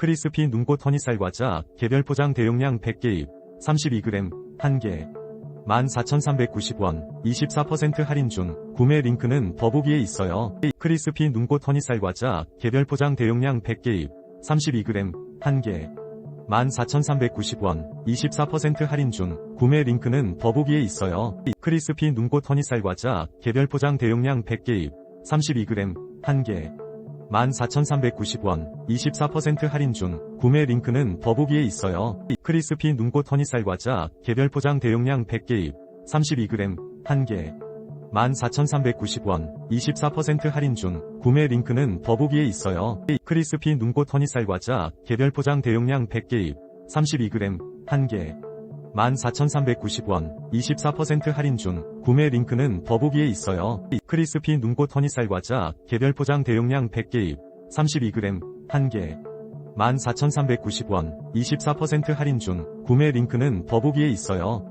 크리스피 눈꽃 허니쌀 과자 개별 포장 대용량 100개입 32g 1개 14,390원 24% 할인 중 구매 링크는 더보기에 있어요. 크리스피 눈꽃 허니쌀 과자 개별 포장 대용량 100개입 32g 1개 14,390원 24% 할인 중 구매 링크는 더보기에 있어요. 크리스피 눈꽃 허니쌀 과자 개별 포장 대용량 100개입 32g 1개 14,390원 24% 할인 중 구매 링크는 더보기에 있어요. 크리스피 눈꽃 허니쌀 과자 개별 포장 대용량 100개입 32g 1개 14,390원 24% 할인 중 구매 링크는 더보기에 있어요. 크리스피 눈꽃 허니쌀 과자 개별 포장 대용량 100개입 32g 1개 14,390원 24% 할인 중 구매 링크는 더보기에 있어요. 크리스피 눈꽃 허니쌀 과자 개별 포장 대용량 100개입 32g 1개 14,390원 24% 할인 중 구매 링크는 더보기에 있어요.